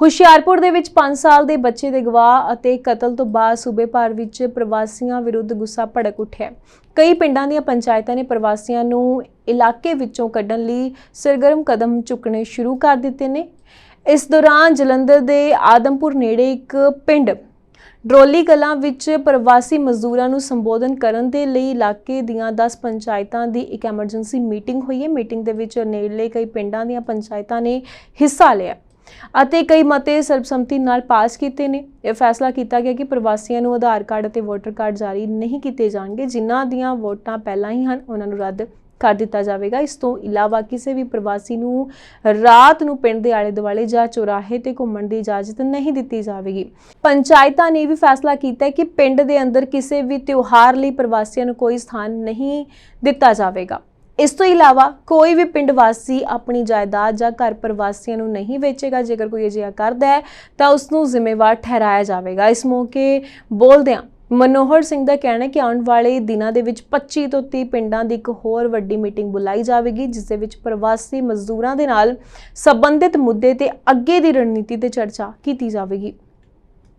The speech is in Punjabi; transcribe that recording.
ਹੁਸ਼ਿਆਰਪੁਰ ਦੇ ਵਿੱਚ 5 ਸਾਲ ਦੇ ਬੱਚੇ ਦੇ ਗਵਾਹ ਅਤੇ ਕਤਲ ਤੋਂ ਬਾਅਦ ਸੂਬੇ ਭਰ ਵਿੱਚ ਪ੍ਰਵਾਸੀਆਂ ਵਿਰੁੱਧ ਗੁੱਸਾ ਭੜਕ ਉੱਠਿਆ ਕਈ ਪਿੰਡਾਂ ਦੀਆਂ ਪੰਚਾਇਤਾਂ ਨੇ ਪ੍ਰਵਾਸੀਆਂ ਨੂੰ ਇਲਾਕੇ ਵਿੱਚੋਂ ਕੱਢਣ ਲਈ ਸਰਗਰਮ ਕਦਮ ਚੁੱਕਣੇ ਸ਼ੁਰੂ ਕਰ ਦਿੱਤੇ ਨੇ। ਇਸ ਦੌਰਾਨ ਜਲੰਧਰ ਦੇ ਆਦਮਪੁਰ ਨੇੜੇ ਇੱਕ ਪਿੰਡ ਡਰੋਲੀ ਕਲਾਂ ਵਿੱਚ ਪ੍ਰਵਾਸੀ ਮਜ਼ਦੂਰਾਂ ਨੂੰ ਸੰਬੋਧਨ ਕਰਨ ਦੇ ਲਈ ਇਲਾਕੇ ਦੀਆਂ 10 ਪੰਚਾਇਤਾਂ ਦੀ ਇੱਕ ਐਮਰਜੈਂਸੀ ਮੀਟਿੰਗ ਹੋਈ ਹੈ। ਮੀਟਿੰਗ ਦੇ ਵਿੱਚ ਨੇੜਲੇ ਕਈ ਪਿੰਡਾਂ ਦੀਆਂ ਪੰਚਾਇਤਾਂ ਨੇ ਹਿੱਸਾ ਲਿਆ ਅਤੇ ਕਈ ਮਤੇ ਸਰਬਸੰਮਤੀ ਨਾਲ ਪਾਸ ਕੀਤੇ ਨੇ। ਇਹ ਫੈਸਲਾ ਕੀਤਾ ਗਿਆ ਕਿ ਪ੍ਰਵਾਸੀਆਂ ਨੂੰ ਆਧਾਰ ਕਾਰਡ ਅਤੇ ਵੋਟਰ ਕਾਰਡ ਜਾਰੀ ਨਹੀਂ ਕੀਤੇ ਜਾਣਗੇ। ਜਿਨ੍ਹਾਂ ਦੀਆਂ ਵੋਟਾਂ ਪਹਿਲਾਂ ਹੀ ਹਨ, ਉਹਨਾਂ ਨੂੰ ਰੱਦ ਕਰ ਦਿੱਤਾ ਜਾਵੇਗਾ। ਇਸ ਤੋਂ ਇਲਾਵਾ ਕਿਸੇ ਵੀ ਪ੍ਰਵਾਸੀ ਨੂੰ ਰਾਤ ਨੂੰ ਪਿੰਡ ਦੇ ਆਲੇ ਦੁਆਲੇ ਜਾਂ ਚੌਰਾਹੇ ਤੇ ਘੁੰਮਣ ਦੀ ਇਜਾਜ਼ਤ ਨਹੀਂ ਦਿੱਤੀ ਜਾਵੇਗੀ। ਪੰਚਾਇਤਾਂ ਨੇ ਇਹ ਵੀ ਫੈਸਲਾ ਕੀਤਾ ਕਿ ਪਿੰਡ ਦੇ ਅੰਦਰ ਕਿਸੇ ਵੀ ਤਿਉਹਾਰ ਲਈ ਪ੍ਰਵਾਸੀਆਂ ਨੂੰ ਕੋਈ ਸਥਾਨ ਨਹੀਂ ਦਿੱਤਾ ਜਾਵੇਗਾ। ਇਸ ਤੋਂ ਇਲਾਵਾ ਕੋਈ ਵੀ ਪਿੰਡ ਵਾਸੀ ਆਪਣੀ ਜਾਇਦਾਦ ਜਾਂ ਘਰ ਪ੍ਰਵਾਸੀਆਂ ਨੂੰ ਨਹੀਂ ਵੇਚੇਗਾ, ਜੇਕਰ ਕੋਈ ਅਜਿਹਾ ਕਰਦਾ ਹੈ, ਤਾਂ ਉਸ ਨੂੰ ਜ਼ਿੰਮੇਵਾਰ ਠਹਿਰਾਇਆ ਜਾਵੇਗਾ। ਇਸ ਮੌਕੇ ਬੋਲਦਿਆਂ ਮਨੋਹਰ ਸਿੰਘ ਦਾ ਕਹਿਣਾ ਹੈ ਕਿ ਆਉਣ ਵਾਲੇ ਦਿਨਾਂ ਦੇ ਵਿੱਚ 25 ਤੋਂ 30 ਪਿੰਡਾਂ ਦੀ ਇੱਕ ਹੋਰ ਵੱਡੀ ਮੀਟਿੰਗ ਬੁਲਾਈ ਜਾਵੇਗੀ, ਜਿਸ ਦੇ ਵਿੱਚ ਪ੍ਰਵਾਸੀ ਮਜ਼ਦੂਰਾਂ ਦੇ ਨਾਲ ਸੰਬੰਧਿਤ ਮੁੱਦੇ ਤੇ ਅੱਗੇ ਦੀ ਰਣਨੀਤੀ ਤੇ ਚਰਚਾ ਕੀਤੀ ਜਾਵੇਗੀ।